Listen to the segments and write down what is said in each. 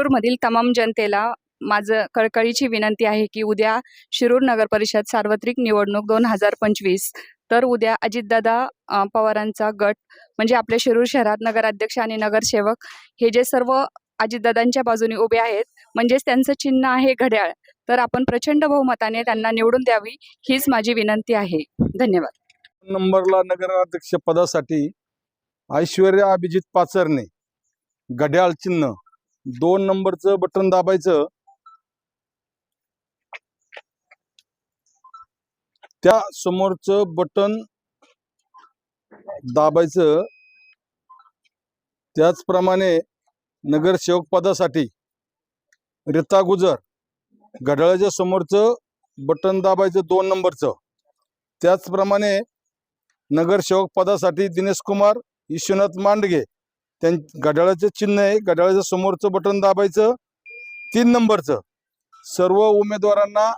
शिरूरमधील तमाम जनतेला माझं कळकळीची विनंती आहे की उद्या शिरूर नगर परिषद सार्वत्रिक निवडणूक दोन हजार पंचवीस तर उद्या अजितदादा पवारांचा गट म्हणजे आपल्या शिरूर शहरात नगराध्यक्ष आणि नगरसेवक हे जे सर्व अजितदादांच्या बाजूने उभे आहेत म्हणजेच त्यांचं चिन्ह आहे घड्याळ तर आपण प्रचंड बहुमताने त्यांना निवडून द्यावी हीच माझी विनंती आहे. धन्यवाद. नंबरला नगराध्यक्ष पदासाठी ऐश्वर्या अभिजित पाचरणे घड्याळ चिन्ह. दोन नंबरचं बटन दाबायचं. त्या समोरचं बटन दाबायचं. त्याचप्रमाणे नगरसेवक पदासाठी रिता गुजर घड्याळाच्या समोरचं बटन दाबायचं दोन नंबरचं. त्याचप्रमाणे नगरसेवक पदासाठी दिनेश कुमार विश्वनाथ मांडगे त्यां घड्याळाचं चिन्ह आहे. घड्याळाच्या समोरचं बटन दाबायचं. तीन नंबरचं. सर्व उमेदवारांना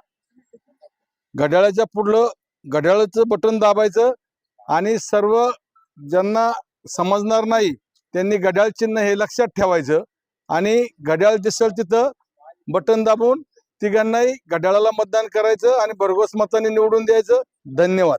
घड्याळाच्या पुढलं घड्याळाचं बटन दाबायचं आणि सर्व ज्यांना समजणार नाही त्यांनी घड्याळ चिन्ह हे लक्षात ठेवायचं आणि घड्याळ दिसेल तिथं बटन दाबून तिघांनाही घड्याळाला मतदान करायचं आणि भरघोस मताने निवडून द्यायचं. धन्यवाद.